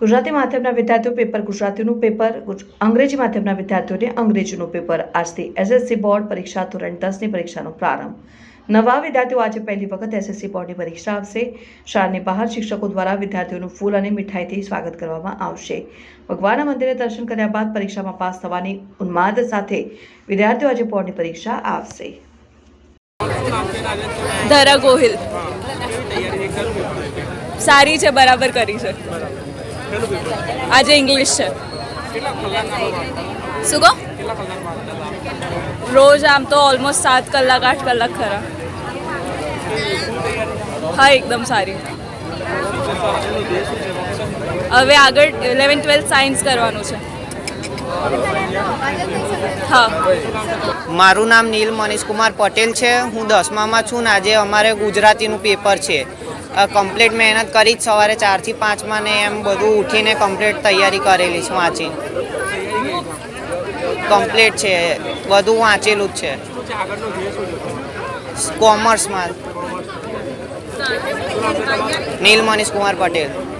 ગુજરાતી માધ્યમના વિદ્યાર્થીઓ paper ગુજરાતીનું paper અંગ્રેજી માધ્યમના વિદ્યાર્થીઓને અંગ્રેજીનું પેપર આજથી એસએસસી બોર્ડ પરીક્ષા ધોરણ દસની પરીક્ષાનો પ્રારંભ. નવા વિદ્યાર્થીઓ આજે પહેલી વખત એસએસસી બોર્ડની પરીક્ષા આપશે. શાળાની બહાર શિક્ષકો દ્વારા વિદ્યાર્થીઓનું ફૂલ અને મીઠાઈથી સ્વાગત કરવામાં આવશે. ભગવાનના મંદિરે દર્શન કર્યા બાદ પરીક્ષામાં પાસ થવાની ઉન્માદ સાથે વિદ્યાર્થીઓ આજે બોર્ડની પરીક્ષા આપશે. સારી છે, બરાબર કરી છે. આજે ઇંગ્લિશ છે. શું કહો? રોજ આમ તો ઓલમોસ્ટ સાત કલાક, આઠ કલાક ખરા. હા, એકદમ સારી. હવે આગળ ઇલેવન ટ્વેલ્થ સાયન્સ કરવાનું છે. મારું નામ નીલ મનીષ કુમાર પટેલ છે. હું દસમામાં છું ને આજે અમારે ગુજરાતીનું પેપર છે. કમ્પ્લીટ મહેનત કરી જ સવારે ચારથી પાંચમાં ને એમ બધું ઉઠીને કમ્પ્લીટ તૈયારી કરેલી છે વાંચી કમ્પ્લીટ છે, બધું વાંચેલું જ છે. કોમર્સમાં નીલ કુમાર પટેલ.